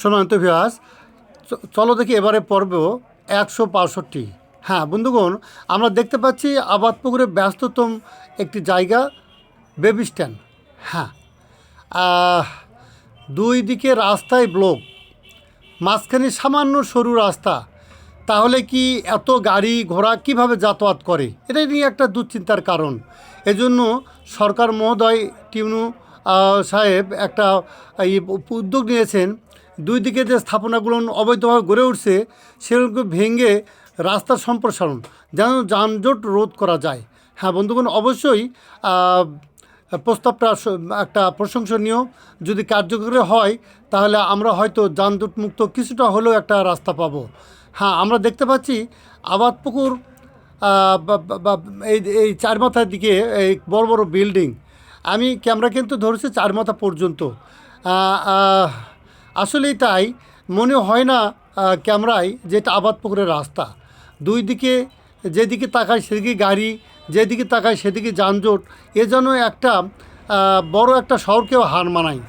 সম্মানিত ভিয়াস চলো দেখি এবারে পর্ব একশো বাষট্টি। হ্যাঁ বন্ধুগণ, আমরা দেখতে পাচ্ছি আবাদপুকুরের ব্যস্ততম একটি জায়গা, বেবি স্ট্যান্ড। হ্যাঁ দুই দিকে রাস্তায় ব্লক, মাঝখানে সামান্য সরু রাস্তা। তাহলে কি এত গাড়ি ঘোড়া কীভাবে যাতায়াত করে? এটাই নিয়ে একটা দুশ্চিন্তার কারণ। এজন্য সরকার মহোদয় টিউনু সাহেব একটা এই উদ্যোগ নিয়েছেন। দুই দিকে যে স্থাপনাগুলো অবৈধভাবে গড়ে উঠছে, সেগুলোকে ভেঙে রাস্তার সম্প্রসারণ, যেন যানজট রোধ করা যায়। হ্যাঁ বন্ধুগণ, অবশ্যই প্রস্তাবটা একটা প্রশংসনীয়। যদি কার্যকরী হয়, তাহলে আমরা হয়তো যানজট মুক্ত কিছুটা হলেও একটা রাস্তা পাবো। হ্যাঁ আমরা দেখতে পাচ্ছি আবাদপুকুর এই এই চার মাথার দিকে এই বড় বড় বিল্ডিং আমি ক্যামেরা কিন্তু ধরেছি চার মাথা পর্যন্ত। আসলেই তাই, মনে হয় না ক্যামেরায় যেটা আবাদপুকুরের রাস্তা। দুই দিকে যেদিকে তাকায় সেদিকে গাড়ি, যেদিকে তাকায় সেদিকে যানজট, এ যেন একটা বড় একটা শহরকেও হার মানায়।